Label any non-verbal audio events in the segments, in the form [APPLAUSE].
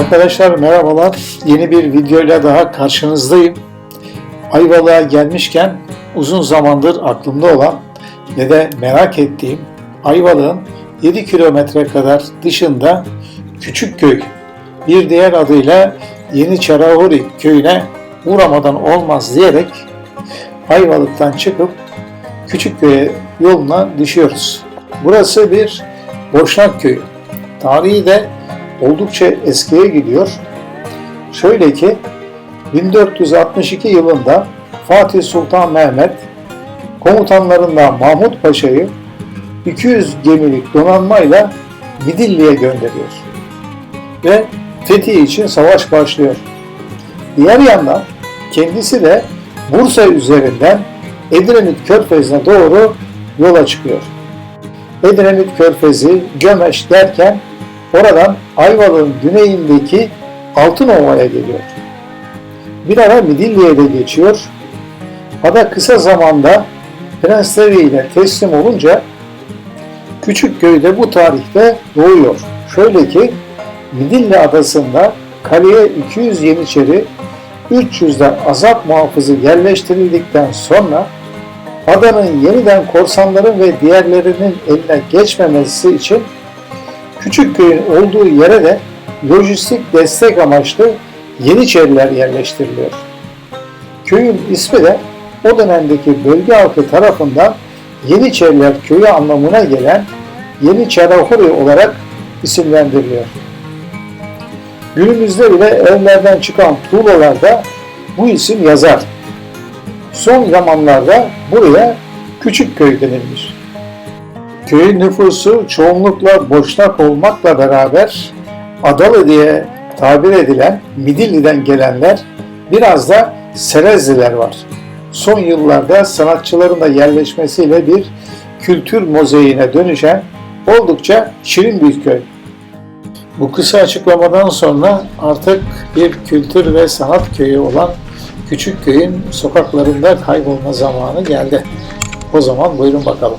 Arkadaşlar merhabalar. Yeni bir videoyla daha karşınızdayım. Ayvalık'a gelmişken uzun zamandır aklımda olan ve de merak ettiğim Ayvalık'ın 7 kilometre kadar dışında Küçükköy, bir diğer adıyla Yeni Çarahuri köyüne uğramadan olmaz diyerek Ayvalık'tan çıkıp Küçükköy'e yoluna düşüyoruz. Burası bir Boşnak köyü. Tarihi de oldukça eskiye gidiyor. Şöyle ki 1462 yılında Fatih Sultan Mehmet komutanlarından Mahmut Paşa'yı 200 gemilik donanmayla Midilli'ye gönderiyor. Ve fethi için savaş başlıyor. Diğer yandan kendisi de Bursa üzerinden Edremit Körfezi'ne doğru yola çıkıyor. Edremit Körfezi, Gömeş derken oradan Ayvalık'ın güneyindeki Altınova'ya geliyor. Bir ara Midilli'ye de geçiyor. Ada kısa zamanda prensleriyle teslim olunca Küçükköy'de bu tarihte doğuyor. Şöyle ki Midilli adasında kaleye 200 Yeniçeri, 300 de azap muhafızı yerleştirildikten sonra adanın yeniden korsanların ve diğerlerinin eline geçmemesi için Küçükköy'ün olduğu yere de lojistik destek amaçlı Yeniçeriler yerleştiriliyor. Köyün ismi de o dönemdeki bölge halkı tarafından Yeniçeriler köyü anlamına gelen Yeni Çarahuri olarak isimlendiriliyor. Günümüzde bile evlerden çıkan tuğlalarda bu isim yazar. Son zamanlarda buraya Küçükköy denilmiş. Köyün nüfusu çoğunlukla boşnak olmakla beraber Adalı diye tabir edilen Midilli'den gelenler biraz da Serezliler var. Son yıllarda sanatçıların da yerleşmesiyle bir kültür mozaiğine dönüşen oldukça şirin bir köy. Bu kısa açıklamadan sonra artık bir kültür ve sanat köyü olan küçük köyün sokaklarında kaybolma zamanı geldi. O zaman buyurun bakalım.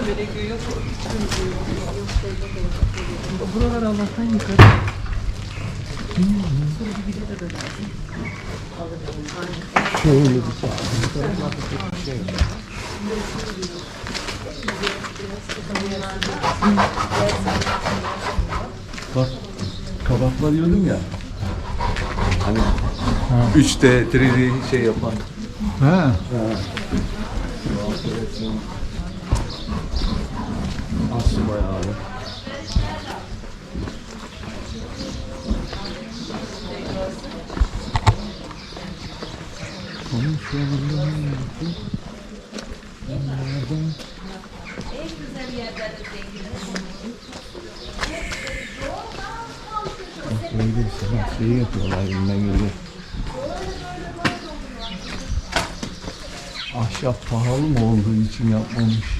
Yapma. Buralar Allah'tan yukarı. Şöyle bir Bak kabaklar yiyordum ya. Hani 3D, 3D şey yapan. Ha. Aslı bayağı abi. Öyle bir sanat şeyi yapıyorlar elinden geliyor. Ahşap pahalı mı olduğu için yapmamış.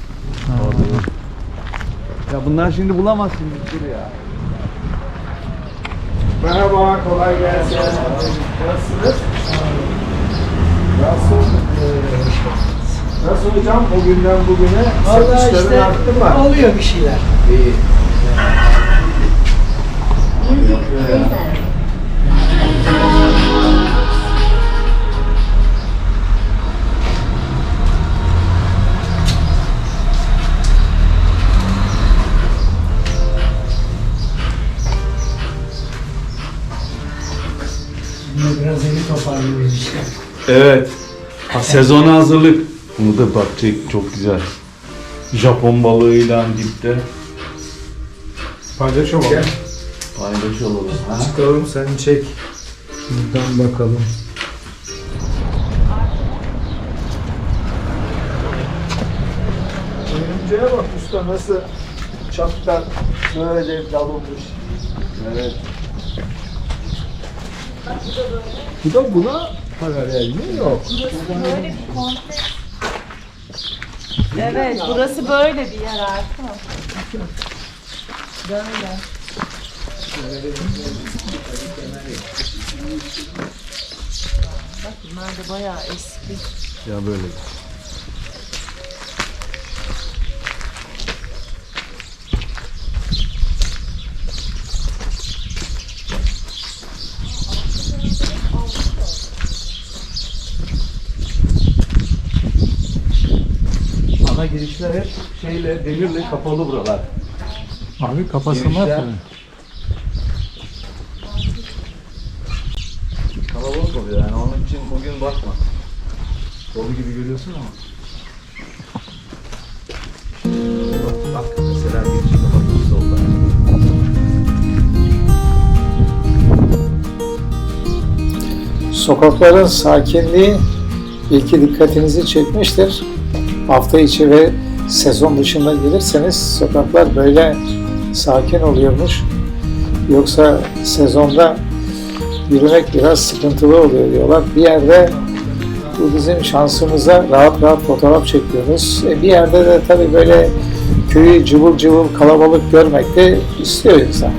Ya bunlar şimdi bulamazsın dur ya. Merhaba, kolay gelsin. Nasılsınız? Nasıl? Nasıl hocam bugünden bugüne Vallahi satışların işte arttı mı? oluyor bir şeyler. İyi. Evet. Sezona hazırlık. Bunu da bak çek çok güzel. Japon balığıyla dipte Paylaşalım. paylaşalım. Ha? Çıkalım sen çek. Şuradan bakalım. Örümceğe bak usta nasıl çaptan böyle dalılmış. Evet. Bu da buna paralel mi? Yok. Böyle bir kompleks. Evet, burası böyle bir yer artık. Böyle. Bak bunlar da bayağı eski. Ya böyle. Ana girişler hep şeyle demirle kapalı buralar. Abi kapasınlar Girişler. tabii. Kalabalık oluyor yani onun için bugün bakma. Dolu gibi görüyorsun ama. Bak, bak mesela giriş kapatmış solda. Sokakların sakinliği belki dikkatinizi çekmiştir. Hafta içi ve sezon dışında gelirseniz sokaklar böyle sakin oluyormuş. Yoksa sezonda yürümek biraz sıkıntılı oluyor diyorlar. Bir yerde bu bizim şansımıza rahat rahat fotoğraf çekiyoruz. E bir yerde de tabii böyle köyü cıvıl cıvıl kalabalık görmek de istiyor insan.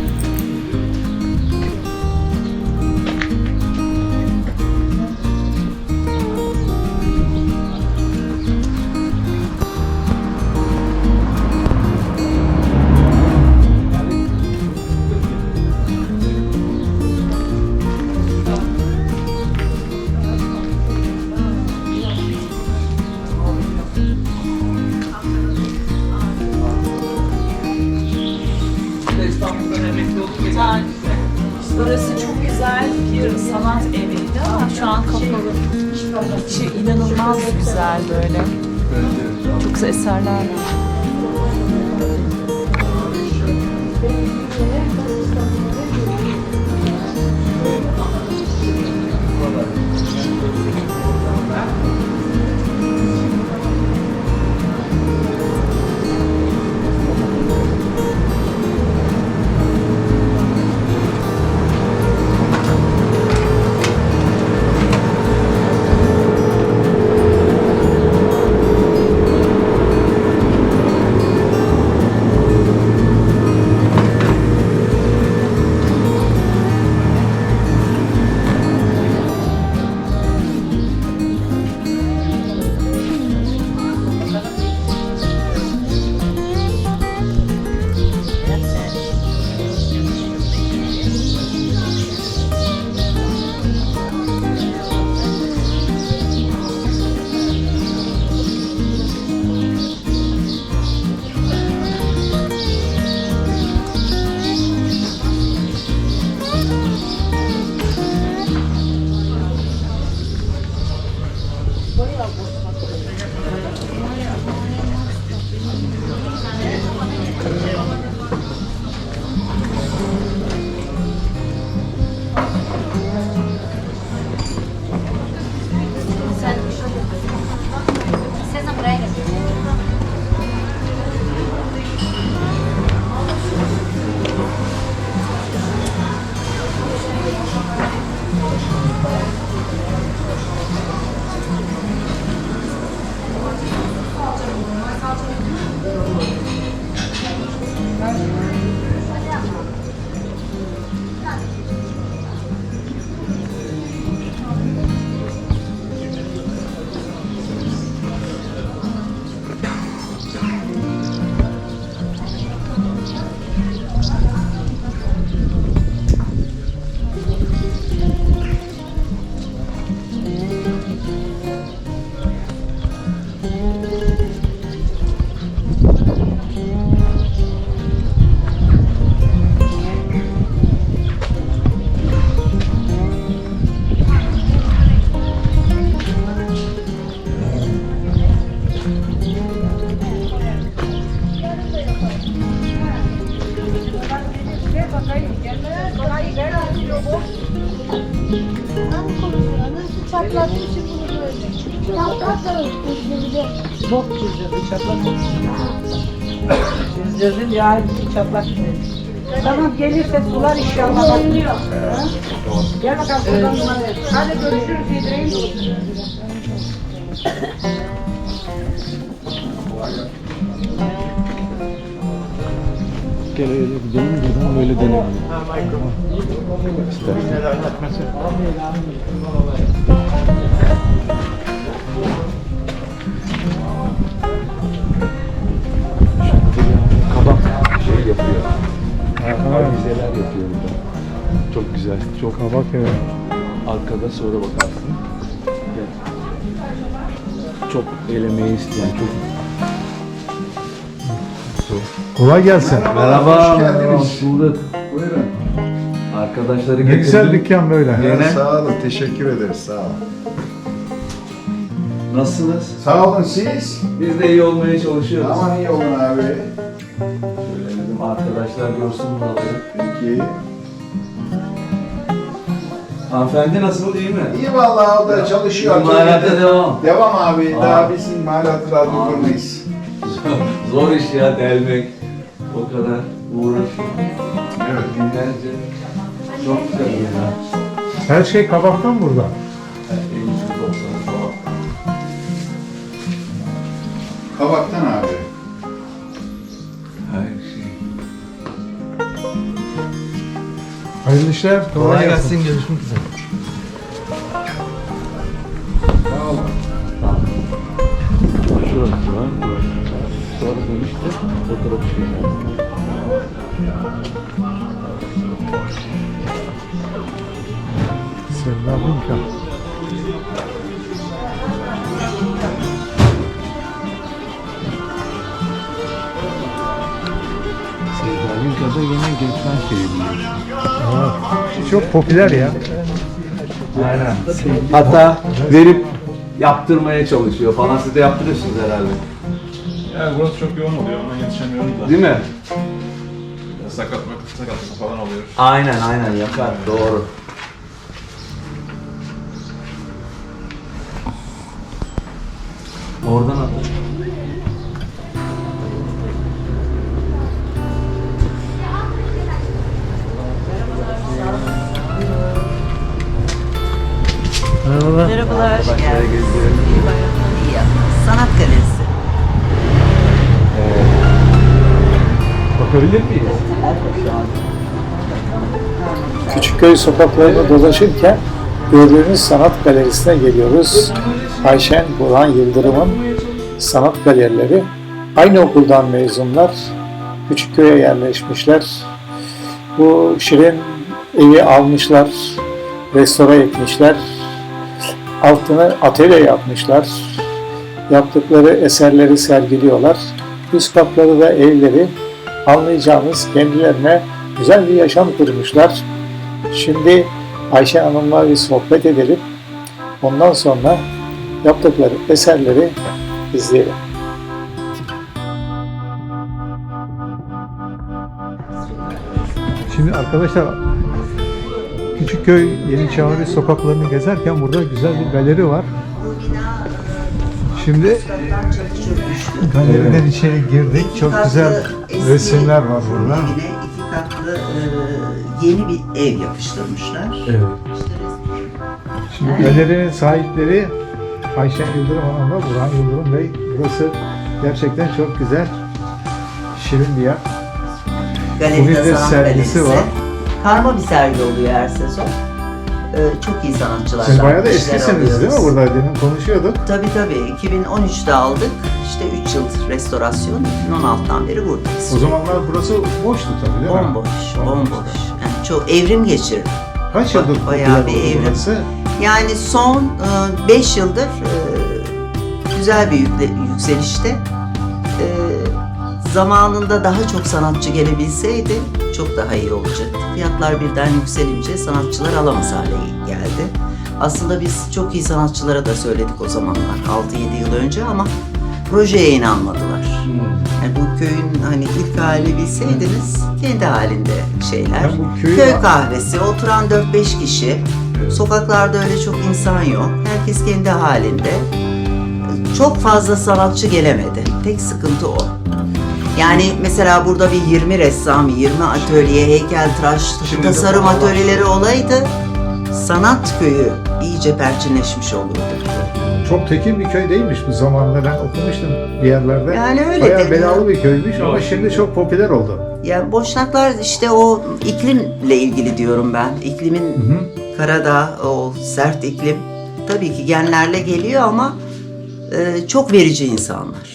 Bok çizdirdi çatlak. Çizdirdim ya bir çatlak çizdirdim. Tamam gelirse sular inşallah. Ha? Gel bakalım numaraya. Hadi görüşürüz yedireyim. Gel öyle gidelim buradan böyle dönelim. Kabak yapıyor. Avizeler yapıyor burada. Çok güzel. Çok Kabak evet. arkada sonra bakarsın. Gel. Çok elemeyi isteyen çok Kolay gelsin. Merhaba. Hoş geldiniz. Hoş bulduk. Buyurun. Arkadaşları Ne güzel getirdim. dükkan böyle. Gene. Sağ olun, teşekkür ederiz. Sağ olun. Nasılsınız? Sağ olun siz. Biz de iyi olmaya çalışıyoruz. Aman iyi olun abi. Arkadaşlar görsün buraları. Peki. Hanımefendi nasıl iyi mi? İyi vallahi o da çalışıyor. İmalata devam. Devam abi. Aa. Daha biz imalatı da durdurmayız. Zor iş ya delmek. O kadar uğraşıyor. Evet. Binlerce. Çok güzel ya. Her şey kabaktan burada. 50-90 falan. Kabaktan abi. Her şey. Hayırlı işler. Kolay, gelsin. Görüşmek üzere. Sağ olun. Şurası var. burası. Sonra dönüşte fotoğraf çekelim. Sevda Binka. Geçen şey biliyorsun. Evet. Çok popüler ya. Aynen. Hatta verip yaptırmaya çalışıyor falan. Siz de yaptırıyorsunuz herhalde. Yani burası çok yoğun oluyor, ona yetişemiyorum da. Değil mi? Sakatlık, sakatlık falan oluyor. Aynen aynen yapar. Doğru. Oradan at. Bakabilir miyiz? Küçükköy sokaklarında dolaşırken gördüğünüz sanat galerisine geliyoruz. Ayşen Burhan Yıldırım'ın sanat galerileri. Aynı okuldan mezunlar. Küçükköy'e yerleşmişler. Bu şirin evi almışlar. Restore etmişler. Altını atölye yapmışlar. Yaptıkları eserleri sergiliyorlar. Üst katları ve evleri anlayacağınız kendilerine güzel bir yaşam kurmuşlar. Şimdi Ayşe Hanım'la bir sohbet edelim. Ondan sonra yaptıkları eserleri izleyelim. Şimdi arkadaşlar Küçükköy Yeni Çağrı sokaklarını gezerken burada güzel bir galeri var. Şimdi galeriden içeri girdik. Çok güzel resimler var burada. Yine iki katlı e, yeni bir ev yapıştırmışlar. Evet. Şimdi galerinin sahipleri Ayşen Yıldırım Hanım'la Burhan Yıldırım Bey. Burası gerçekten çok güzel. Şirin bir yer. Bugün Galeride de sanat sergisi var. Karma bir sergi oluyor her sezon. E, çok iyi sanatçılardan Siz bayağı da eskisiniz değil mi? alıyoruz. Burada demin konuşuyorduk. Tabii tabii. 2013'te aldık. İşte 3 yıl restorasyon. 2016'dan beri buradayız. O zamanlar burası boştu tabii değil mi? Bomboş, bomboş. Yani çok evrim geçirdi. Kaç yıldır Bayağı popüler bir evrim. burası? Yani son 5 yıldır e, güzel bir yükle- yükselişte. E, zamanında daha çok sanatçı gelebilseydi çok daha iyi olacaktı. Fiyatlar birden yükselince sanatçılar alamaz hale geldi. Aslında biz çok iyi sanatçılara da söyledik o zamanlar 6-7 yıl önce ama projeye inanmadılar. Yani bu köyün hani ilk halini bilseydiniz kendi halinde şeyler. Yani bu köyü- Köy kahvesi, oturan 4-5 kişi. Sokaklarda öyle çok insan yok. Herkes kendi halinde. Çok fazla sanatçı gelemedi. Tek sıkıntı o. Yani mesela burada bir 20 ressam, 20 atölye, heykeltıraş, Şimdi de tasarım atölyeleri olaydı sanat köyü iyice perçinleşmiş olurdu. Çok tekin bir köy değilmiş bu zamanlar. Ben okumuştum bir yerlerde. Yani öyle Bayağı belalı bir köymüş ama şimdi çok popüler oldu. Ya boşnaklar işte o iklimle ilgili diyorum ben. İklimin Karadağ, o sert iklim tabii ki genlerle geliyor ama e, çok verici insanlar.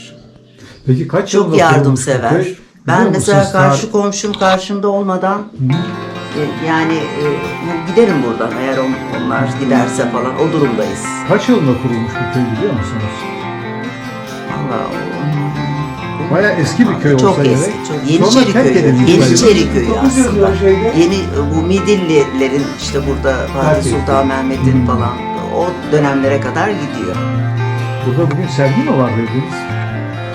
Peki kaç Çok yardımsever. bu köy? Ben mesela musunuz? karşı komşum karşımda olmadan e, yani e, giderim buradan eğer on- onlar giderse falan o durumdayız. Kaç yılında kurulmuş bir köy biliyor musunuz? Allah Bayağı eski bir köy çok olsa eski, gerek. çok Yeniçeri köyü. Yeniçeri köyü aslında. Yeni bu Midillilerin işte burada Fatih. Sultan Mehmet'in falan o dönemlere kadar gidiyor. Burada bugün sergi mi var dediniz?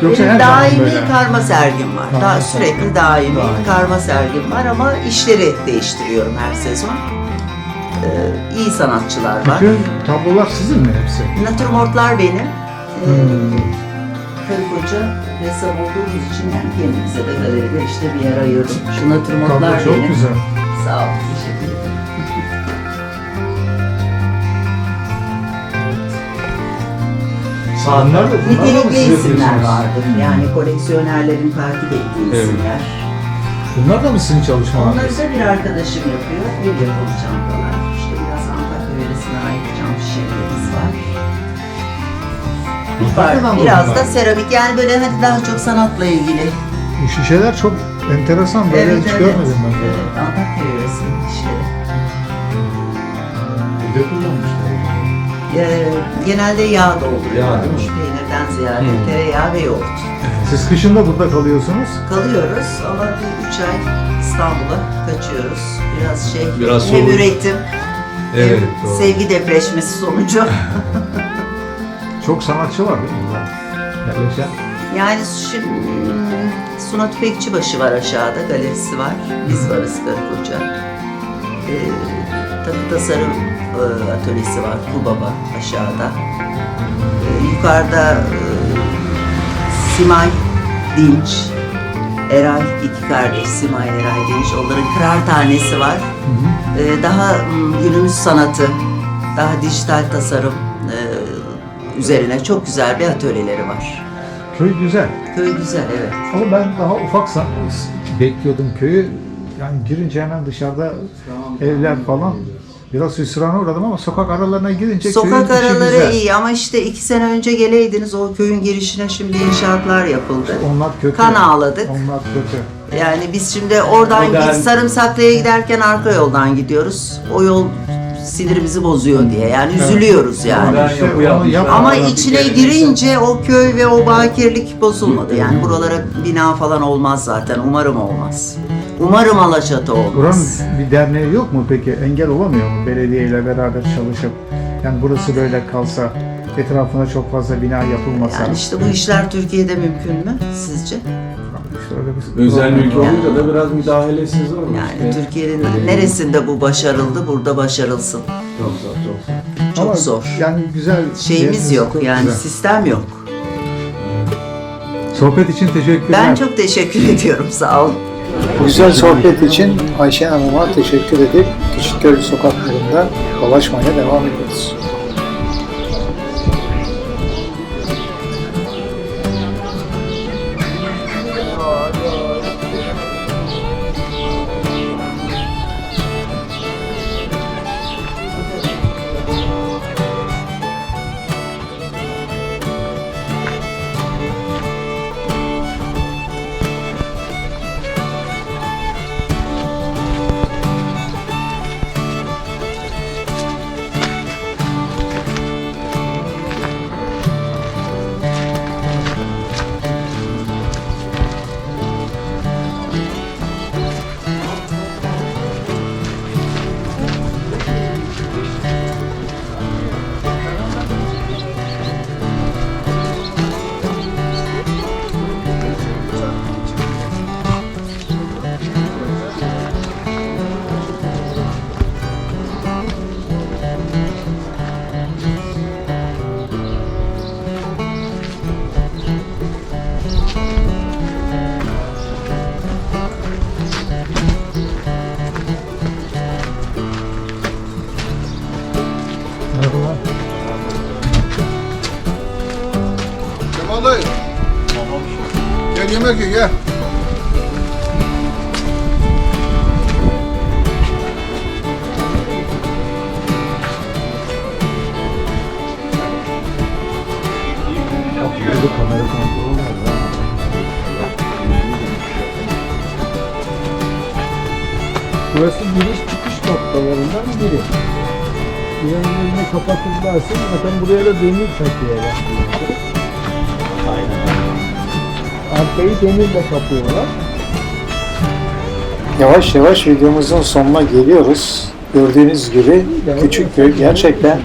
Yoksa Benim her zaman daimi böyle. karma sergim var. Karma Daha sergi. sürekli daimi Daimi. karma sergim var ama işleri değiştiriyorum her sezon. Ee, iyi sanatçılar var. Bütün tablolar sizin mi hepsi? Natürmortlar benim. Ee, Hmm. Karı koca ressam olduğumuz için yani kendimize de galeride işte bir yer ayırdım. Şu natürmortlar Tablo çok benim. güzel. Sağ ol, teşekkür Bunlar da, Nitelikli isimler vardır. Yani koleksiyonerlerin takip ettiği Evet. isimler. Bunlar da mı sizin çalışmalarınız? Onları da bir arkadaşım yapıyor. El yapımı çantalar. İşte biraz Antakya yöresine ait cam şişelerimiz var. Var. Biraz da seramik yani böyle hani daha çok sanatla ilgili. Bu şişeler çok enteresan. Böyle hiç görmedim ben. Evet, Antakya yöresinin işleri. Bir de kullanmışlar. Ee, genelde yağ. Yağ değil mi? Peynirden ziyade Hı. tereyağı ve yoğurt. Siz kışın da burada kalıyorsunuz. Kalıyoruz ama bir üç ay İstanbul'a kaçıyoruz. Biraz şey Biraz hem soğuk. üretim Evet, doğru. sevgi depreşmesi sonucu. [LAUGHS] Çok sanatçı var değil mi burada? Yani şimdi Suna Tüfekçibaşı var aşağıda, galerisi var. Biz varız karı koca. Ee, takı tasarım e, atölyesi var, Kubaba aşağıda. Ee, yukarıda e, Simay Dinç, Eray, iki kardeş Simay Eray Dinç. Onların kırar tanesi var. Ee, daha günümüz sanatı, daha dijital tasarım e, üzerine çok güzel bir atölyeleri var. Köy güzel. Köy güzel evet. Ama ben daha ufak bekliyordum köyü. Yani girince hemen dışarıda evler falan. Biraz hüsrana uğradım ama sokak aralarına girince Sokak köyün içi araları güzel. iyi ama işte iki sene önce geleydiniz o köyün girişine şimdi inşaatlar yapıldı. Onlar kötü. Kan ağladık. Onlar kötü. Yani biz şimdi oradan Modern- git Sarımsaklı'ya giderken arka yoldan gidiyoruz. O yol sinirimizi bozuyor diye. Yani üzülüyoruz yani. Modern işte yapı onu yapmışlar. yap- Ama içine bir girince o köy ve o bakirlik bozulmadı. Yani buralara bina falan olmaz zaten. Umarım olmaz. Umarım Alaçatı olmaz. Buranın bir derneği yok mu peki? Engel olamıyor mu belediyeyle beraber çalışıp? Yani burası böyle kalsa, etrafına çok fazla bina yapılmasa. Yani işte bu işler Türkiye'de mümkün mü sizce? İşte öyle bir Özel mülk var. olunca da biraz müdahalesiz olur. Yani işte. Türkiye'nin neresinde bu başarıldı, burada başarılsın. Çok zor, çok zor. Çok Ama zor. Yani güzel. Şeyimiz yok çok yani güzel. sistem yok. Sohbet için teşekkürler. Ben çok teşekkür [LAUGHS] ediyorum sağ olun. Bu güzel sohbet için Ayşe Hanım'a teşekkür edip Küçükköy sokaklarında dolaşmaya devam ediyoruz. Burası giriş çıkış noktalarından biri. Yanlarını kapatırlarsa zaten buraya da demir takıyorlar. Arkayı demirle kapıyorlar. Yavaş yavaş videomuzun sonuna geliyoruz. Gördüğünüz gibi Küçükköy gerçekten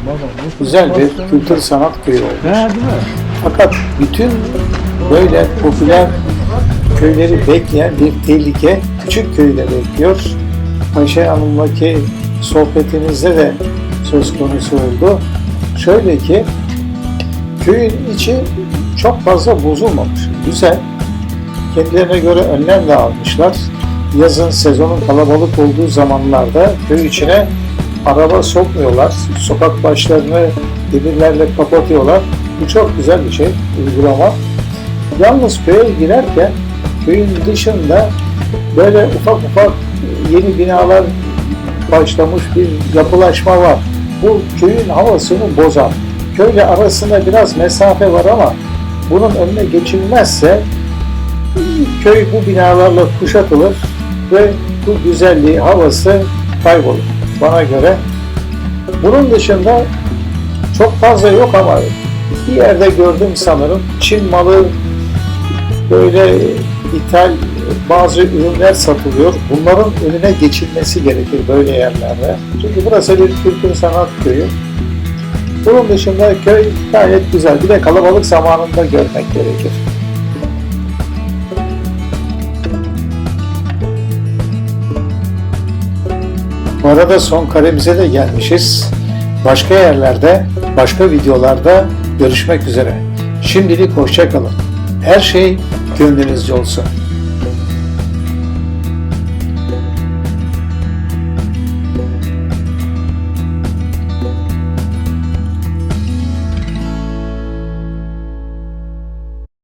güzel bir kültür sanat köyü olmuş. Fakat bütün böyle popüler köyleri bekleyen bir tehlike küçük köyde bekliyor. Ayşe Hanım'daki sohbetimizde de söz konusu oldu. Şöyle ki köyün içi çok fazla bozulmamış. Güzel. Kendilerine göre önlem de almışlar. Yazın sezonun kalabalık olduğu zamanlarda köy içine araba sokmuyorlar. Sokak başlarını demirlerle kapatıyorlar. Bu çok güzel bir şey, uygulama. Yalnız köye girerken köyün dışında böyle ufak ufak yeni binalar başlamış bir yapılaşma var. Bu köyün havasını bozar. Köyle arasında biraz mesafe var ama bunun önüne geçilmezse köy bu binalarla kuşatılır ve bu güzelliği, havası kaybolur bana göre. Bunun dışında çok fazla yok ama bir yerde gördüm sanırım. Çin malı böyle ithal bazı ürünler satılıyor. Bunların önüne geçilmesi gerekir böyle yerlerde. Çünkü burası bir kültür sanat köyü. Bunun dışında köy gayet güzel. Bir de kalabalık zamanında görmek gerekir. Bu arada son karemize de gelmişiz. Başka yerlerde, başka videolarda görüşmek üzere. Şimdilik hoşça kalın. Her şey gönlünüzce olsun.